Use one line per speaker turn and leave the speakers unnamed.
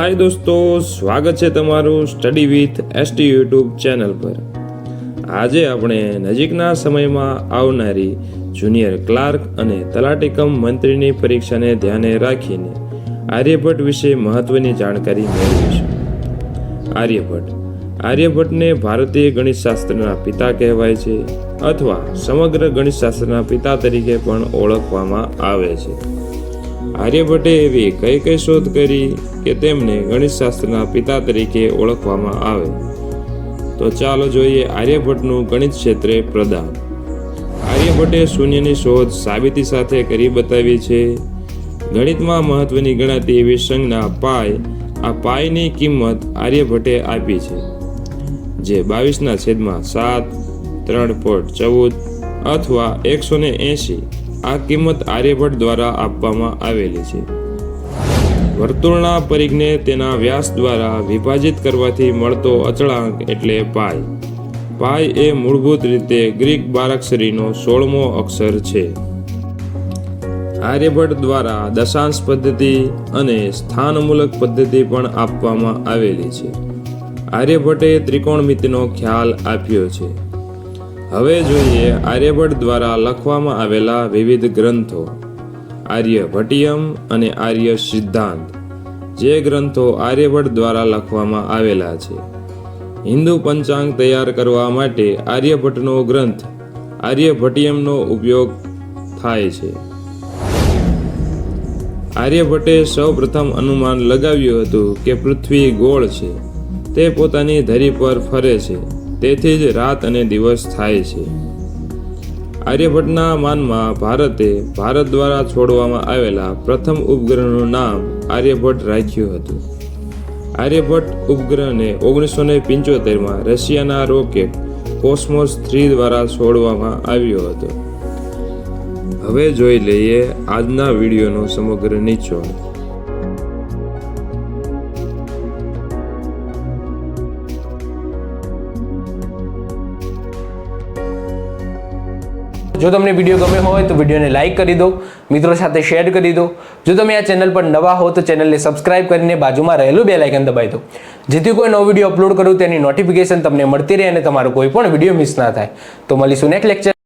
હાય દોસ્તો, સ્વાગત છે તમારું study with ST YouTube channel પર. આજે આપણે નજીકના સમયમાં આવનારી જુનિયર ક્લાર્ક અને તલાટીકમ મંત્રીની પરીક્ષાને ધ્યાને રાખીને આર્યભટ્ટ વિશે મહત્વની જાણકારી મેળવીશું. આર્યભટ્ટ, આર્યભટ્ટને ભારતીય ગણિતશાસ્ત્રના પિતા કહેવાય છે, અથવા સમગ્ર ગણિતશાસ્ત્રના પિતા તરીકે પણ ઓળખવામાં આવે છે. આર્યભટ્ટે એવી કઈ કઈ શોધ કરી કે તેમને ગણિતશાસ્ત્રના પિતા તરીકે ઓળખવામાં આવે? તો ચાલો જોઈએ આર્યભટ્ટનું ગણિત ક્ષેત્રે પ્રદાન. આર્યભટ્ટે શૂન્યની શોધ સાબિતી સાથે કરી બતાવી છે. ગણિતમાં મહત્વની ગણાતી એવી સંજ્ઞા પાય, આ પાયની કિંમત આર્યભટ્ટે આપી છે. જે બાવીસના છેદમાં સાત, ત્રણ પોઈન્ટ ચૌદ અથવા એકસો ને એંશી આ કિંમત આર્યભટ્ટ દ્વારા આપવામાં આવેલી છે. વર્તુળના પરિઘને તેના વ્યાસ દ્વારા વિભાજિત કરવાથી મળતો અચળાંક એટલે પાય પાય એ મૂળભૂત રીતે ગ્રીક બારાક્ષરીનો સોળમો અક્ષર છે. આર્યભટ્ટ દ્વારા દશાંશ પદ્ધતિ અને સ્થાનમૂલક પદ્ધતિ પણ આપવામાં આવેલી છે. આર્યભટ્ટે ત્રિકોણમિતિનો ખ્યાલ આપ્યો છે. હવે જોઈએ આર્યભટ્ટ દ્વારા લખવામાં આવેલા વિવિધ ગ્રંથો. આર્યભટ્ટિયમ અને આર્ય સિદ્ધાંત. જે ગ્રંથો આર્યભટ્ટ દ્વારા લખવામાં આવેલા છે. હિન્દુ પંચાંગ તૈયાર કરવા માટે આર્યભટ્ટનો ગ્રંથ, આર્યભટ્ટિયમનો ઉપયોગ થાય છે. આર્યભટ્ટે સૌપ્રથમ અનુમાન લગાવ્યું હતું કે પૃથ્વી ગોળ છે. તે પોતાની ધરી પર ફરે છે. તેથી જ રાત અને દિવસ થાય છે. આર્યભટ્ટના માનમાં ભારતે ભારત દ્વારા છોડવામાં આવેલા પ્રથમ ઉપગ્રહનું નામ આર્યભટ્ટ રાખ્યું હતું. આર્યભટ્ટ ઉપગ્રહને ઓગણીસો ને પંચોતેરમાં રશિયાના રોકેટ કોસ્મોસ થ્રી દ્વારા છોડવામાં આવ્યો હતો. હવે જોઈ લઈએ આજના વિડીયોનો સમગ્ર નિચોડ.
જો તમને વીડિયો ગમે હોય તો વિડીયોને લાઇક કરી દો, મિત્રો સાથે શેર કરી દો. જો તમે આ ચેનલ પર નવા હો તો ચેનલને સબસ્ક્રાઇબ કરીને બાજુમાં રહેલું બે લાઇકન દબાવી દો. જેથી કોઈ નવો વીડિયો અપલોડ કરું તેની નોટિફિકેશન તમને મળતી રહે અને તમારો કોઈ પણ વીડિયો મિસ ના થાય. તો મળીશું નેક્સ્ટ લેક્ચર